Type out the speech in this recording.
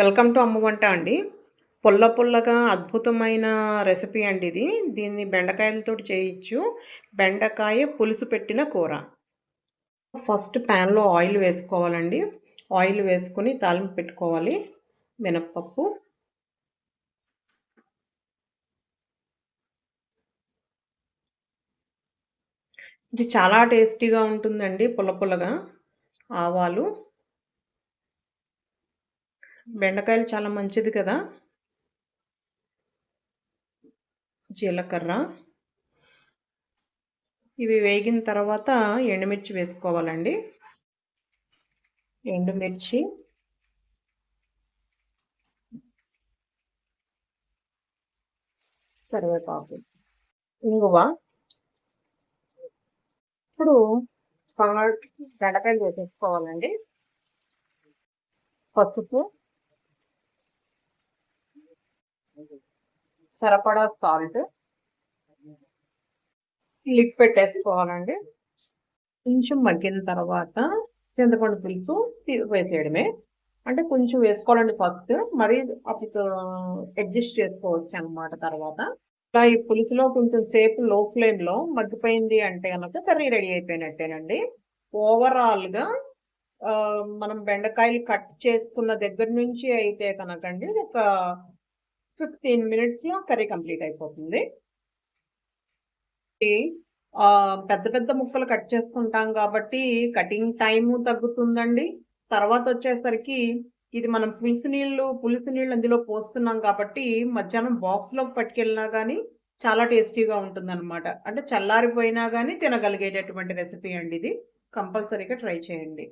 Welcome to అమ్మ వంట అండి. పుల్ల పుల్లగా అద్భుతమైన రెసిపీ అండి ఇది. దీన్ని బెండకాయలతో చేయొచ్చు. బెండకాయ పులుసు పెట్టిన కూర. ఫస్ట్ ప్యాన్లో ఆయిల్ వేసుకోవాలండి. ఆయిల్ వేసుకుని తాలింపు పెట్టుకోవాలి. మినప్పప్పు. ఇది చాలా టేస్టీగా ఉంటుందండి పుల్ల పుల్లగా. ఆవాలు. బెండకాయలు చాలా మంచిది కదా? జీలకర్ర. ఇవి వేగిన తర్వాత ఎండుమిర్చి వేసుకోవాలండి. ఎండుమిర్చి. కరివేపాకు. ఇంగువ. ఇప్పుడు బెండకాయలు వేసేసుకోవాలండి. పసుపు. సరిపడా సాల్ట్ లిక్ పెట్టేసుకోవాలండి. కొంచెం మగ్గిన తర్వాత చింతపండు పులుసు వేసేయడమే. అంటే కొంచెం వేసుకోవాలండి ఫస్ట్ మరి అప్పుడు అడ్జస్ట్ చేసుకోవచ్చు అనమాట తర్వాత. ఇలా ఈ పులుసులో కొంచెం సేపు లో ఫ్లేమ్లో మగ్గిపోయింది అంటే కనుక కర్రీ రెడీ అయిపోయినట్టేనండి. ఓవరాల్గా మనం బెండకాయలు కట్ చేసుకున్న దగ్గర నుంచి అయితే కనుకండి ఒక ఫిఫ్టీన్ మినిట్స్లో కర్రీ కంప్లీట్ అయిపోతుంది. పెద్ద పెద్ద ముక్కలు కట్ చేసుకుంటాం కాబట్టి కటింగ్ టైము తగ్గుతుందండి. తర్వాత వచ్చేసరికి ఇది మనం పులుసు నీళ్ళు పులుసు నీళ్ళు అందులో పోస్తున్నాం కాబట్టి మధ్యాహ్నం బాక్స్లోకి పట్టుకెళ్ళినా కానీ చాలా టేస్టీగా ఉంటుంది అనమాట అంటే చల్లారిపోయినా కానీ తినగలిగేటటువంటి రెసిపీ అండి ఇది. కంపల్సరీగా ట్రై చేయండి.